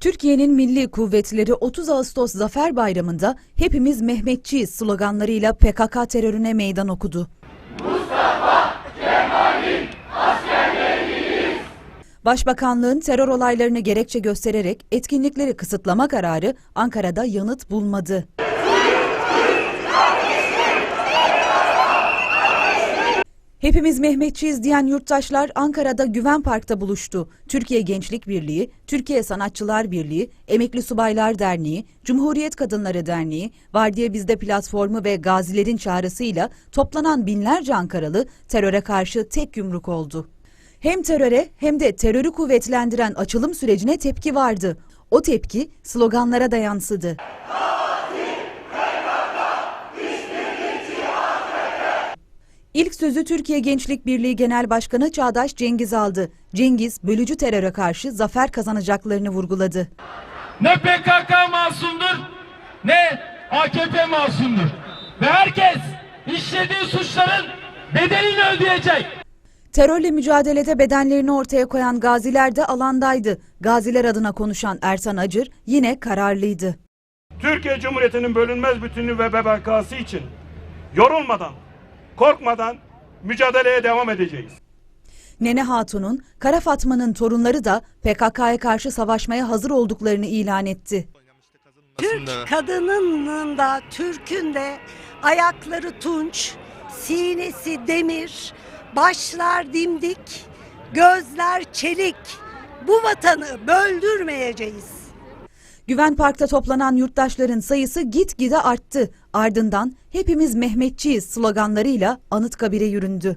Türkiye'nin milli kuvvetleri 30 Ağustos Zafer Bayramı'nda hepimiz Mehmetçiyiz sloganlarıyla PKK terörüne meydan okudu. Başbakanlığın terör olaylarını gerekçe göstererek etkinlikleri kısıtlama kararı Ankara'da yanıt bulmadı. Hepimiz Mehmetçiyiz diyen yurttaşlar Ankara'da Güven Park'ta buluştu. Türkiye Gençlik Birliği, Türkiye Sanatçılar Birliği, Emekli Subaylar Derneği, Cumhuriyet Kadınları Derneği, Vardiya Bizde platformu ve gazilerin çağrısıyla toplanan binlerce Ankaralı teröre karşı tek yumruk oldu. Hem teröre hem de terörü kuvvetlendiren açılım sürecine tepki vardı. O tepki sloganlara da yansıdı. İlk sözü Türkiye Gençlik Birliği Genel Başkanı Çağdaş Cengiz aldı. Cengiz, bölücü teröre karşı zafer kazanacaklarını vurguladı. Ne PKK masumdur ne AKP masumdur. Ve herkes işlediği suçların bedelini ödeyecek. Terörle mücadelede bedenlerini ortaya koyan gaziler de alandaydı. Gaziler adına konuşan Ersan Acır yine kararlıydı. Türkiye Cumhuriyeti'nin bölünmez bütünlüğü ve bebekası için yorulmadan, korkmadan mücadeleye devam edeceğiz. Nene Hatun'un, Kara Fatma'nın torunları da PKK'ya karşı savaşmaya hazır olduklarını ilan etti. Türk kadınının da Türk'ün de ayakları tunç, sinesi demir, başlar dimdik, gözler çelik. Bu vatanı böldürmeyeceğiz. Güven Park'ta toplanan yurttaşların sayısı gitgide arttı. Ardından hepimiz Mehmetçiyiz sloganlarıyla Anıtkabir'e yüründü.